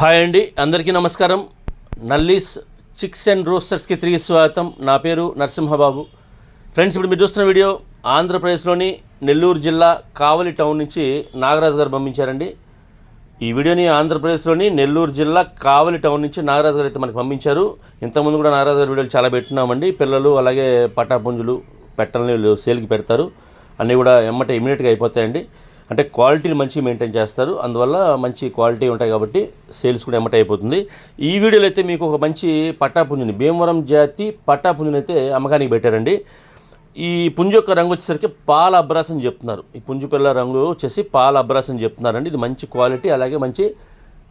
Hi అండి అందరికీ నమస్కారం. నల్లీస్ చిక్స్ అండ్ రోస్టర్స్కి తిరిగి స్వాగతం. నా పేరు నరసింహబాబు. ఫ్రెండ్స్ ఇప్పుడు మీరు చూస్తున్న వీడియో ఆంధ్రప్రదేశ్లోని నెల్లూరు జిల్లా కావలి టౌన్ నుంచి నాగరాజు గారు పంపించారండి. ఈ వీడియోని ఆంధ్రప్రదేశ్లోని నెల్లూరు జిల్లా కావలి టౌన్ నుంచి నాగరాజు గారు అయితే మనకు పంపించారు. ఇంతకుముందు కూడా నాగరాజు గారి వీడియోలు చాలా పెట్టున్నామండి పిల్లలు అలాగే పటాపుంజులు పెట్టలని వీళ్ళు సేల్కి పెడతారు. అన్నీ కూడా ఎమ్మటే ఇమీడియట్గా అయిపోతాయండి. అంటే క్వాలిటీని మంచి మెయింటైన్ చేస్తారు. అందువల్ల మంచి క్వాలిటీ ఉంటాయి కాబట్టి సేల్స్ కూడా ఎమ్మటే అయిపోతుంది. ఈ వీడియోలో అయితే మీకు ఒక మంచి పట్టాపుంజుని భీమవరం జాతి పట్టాపుంజుని అయితే అమ్మకానికి పెట్టారండి. ఈ పుంజు యొక్క రంగు వచ్చేసరికి పాల అబ్రాస్ అని చెప్తున్నారు. ఈ పుంజు పిల్ల రంగు వచ్చేసి పాల అబ్రాస్ అని చెప్తున్నారండి. ఇది మంచి క్వాలిటీ అలాగే మంచి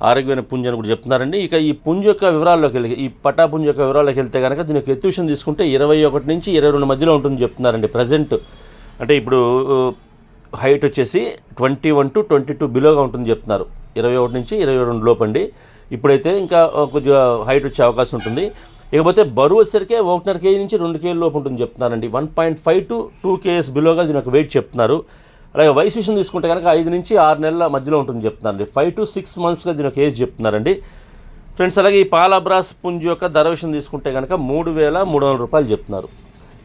ఆరోగ్యమైన పుంజు అని కూడా చెప్తున్నారండి. ఇక ఈ పుంజు యొక్క వివరాల్లోకి వెళ్ళి ఈ పట్టా పుంజు యొక్క వివరాల్లోకి వెళ్తే కనుక దీని యొక్క ఎత్తుషన్ తీసుకుంటే ఇరవై ఒకటి నుంచి ఇరవై రెండు మధ్యలో ఉంటుంది చెప్తున్నారండి. ప్రజెంట్ అంటే ఇప్పుడు హైట్ వచ్చేసి twenty one to twenty two బిలోగా ఉంటుంది చెప్తున్నారు. ఇరవై ఒకటి నుంచి ఇరవై రెండు లోపండి. ఇప్పుడైతే ఇంకా కొద్దిగా హైట్ వచ్చే అవకాశం ఉంటుంది. ఇకపోతే బరువు వచ్చేసరికి ఒకటిన్నర కేజీ నుంచి రెండు కేజీ లోపు ఉంటుంది చెప్తున్నారండి. One point five to two kgs బిలోగా దీని యొక్క వెయిట్ చెప్తున్నారు. అలాగే వయసు విషయం తీసుకుంటే కనుక ఐదు నుంచి ఆరు నెలల మధ్యలో ఉంటుంది చెప్తున్నారండి. ఫైవ్ టు సిక్స్ మంత్స్గా దీని యొక్క ఏజ్ చెప్తున్నారండి. ఫ్రెండ్స్ అలాగే ఈ పాలాబ్రాస్ పుంజు యొక్క ధర విషయం తీసుకుంటే కనుక మూడు వేల మూడు వందల రూపాయలు చెప్తున్నారు.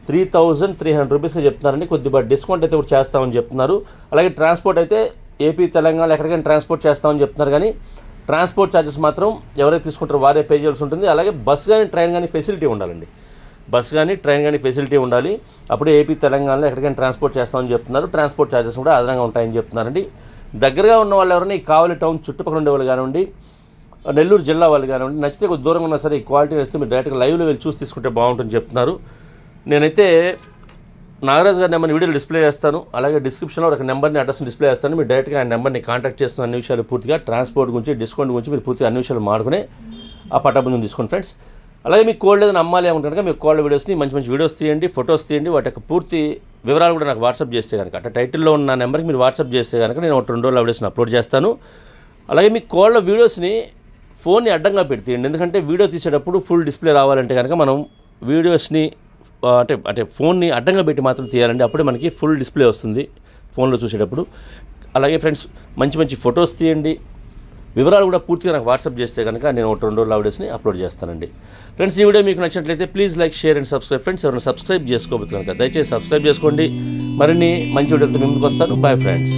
త్రీ థౌజండ్ త్రీ హండ్రెడ్ రూపీస్గా చెప్తున్నారండి. కొద్దిగా డిస్కౌంట్ అయితే కూడా చేస్తామని చెప్తున్నారు. అలాగే ట్రాన్స్పోర్ట్ అయితే ఏపీ తెలంగాణ ఎక్కడికైనా ట్రాన్స్పోర్ట్ చేస్తామని చెప్తున్నారు. కానీ ట్రాన్స్పోర్ట్ ఛార్జెస్ మాత్రం ఎవరైతే తీసుకుంటారో వారే పే చేయాల్సి ఉంటుంది. అలాగే బస్ కానీ ట్రైన్ కానీ ఫెసిలిటీ ఉండాలండి. బస్ కానీ ట్రైన్ కానీ ఫెసిలిటీ ఉండాలి. అప్పుడే ఏపీ తెలంగాణలో ఎక్కడికైనా ట్రాన్స్పోర్ట్ చేస్తామని చెప్తున్నారు. ట్రాన్స్పోర్ట్ ఛార్జెస్ కూడా అదనంగా ఉంటాయని చెప్తున్నారండి. దగ్గరగా ఉన్న వాళ్ళు ఎవరైనా ఈ కావలి టౌన్ చుట్టుపక్కల ఉండే వాళ్ళు కానివ్వండి నెల్లూరు జిల్లా వాళ్ళు కానివ్వండి నచ్చితే కొద్ది దూరంగా ఉన్నా సరే ఈ క్వాలిటీ వేస్తే మీరు డైరెక్ట్గా లైవ్లో వెళ్ళి చూసి తీసుకుంటే బాగుంటుంది చెప్తున్నారు. నేనైతే నాగరాజ్ గారి నెంబర్ని వీడియోలో డిస్ప్లే చేస్తాను. అలాగే డిస్క్రిప్షన్లో ఒక నెంబర్ని అడ్రస్ని డిస్ప్లే చేస్తాను. మీరు డైరెక్ట్గా ఆ నెంబర్ని కాంటాక్ట్ చేస్తున్న అన్ని విషయాలు పూర్తిగా ట్రాన్స్పోర్ట్ గురించి డిస్కౌంట్ గురించి మీరు పూర్తిగా అన్ని విషయాలు మాడుకుని ఆ పట్టబంధం తీసుకోండి ఫ్రెండ్స్ అలాగే మీకు కోల్డ్ ఏదైనా అమ్మాలి అనుకుంటే మీకు కోల్డ్ వీడియోస్ని మంచి మంచి వీడియోస్ తీయండి ఫొటోస్ తీయండి. వాటి యొక్క పూర్తి వివరాలు కూడా నాకు వాట్సాప్ చేస్తే కనుక అంటే టైటిల్లో ఉన్న నెంబర్కి మీరు వాట్సాప్ చేస్తే కనుక నేను ఒక రెండు రోజుల వీడియోస్ని అప్లోడ్ చేస్తాను. అలాగే మీ కోళ్ళ వీడియోస్ని ఫోన్ని అడ్డంగా పెడితేయండి ఎందుకంటే వీడియో తీసేటప్పుడు ఫుల్ డిస్ప్లే రావాలంటే కనుక మనం వీడియోస్ని అంటే అంటే ఫోన్ని అడ్డంగా పెట్టి మాత్రం తీయాలండి. అప్పుడే మనకి ఫుల్ డిస్ప్లే వస్తుంది ఫోన్లో చూసేటప్పుడు. అలాగే ఫ్రెండ్స్ మంచి మంచి ఫొటోస్ తీయండి. వివరాలు కూడా పూర్తిగా నాకు వాట్సాప్ చేస్తే కనుక నేను ఒక రెండు రోజులు ఆవిడేస్ని అప్లోడ్ చేస్తానండి. ఫ్రెండ్స్ ఈ వీడియో మీకు నచ్చినట్లయితే please like share and subscribe. Friends ఎవరైనా సబ్స్క్రైబ్ చేసుకోవచ్చు కనుక దయచేసి సబ్స్క్రైబ్ చేసుకోండి. మరిన్ని మంచి వీడియోలతో ముందుకు వస్తాను. Bye friends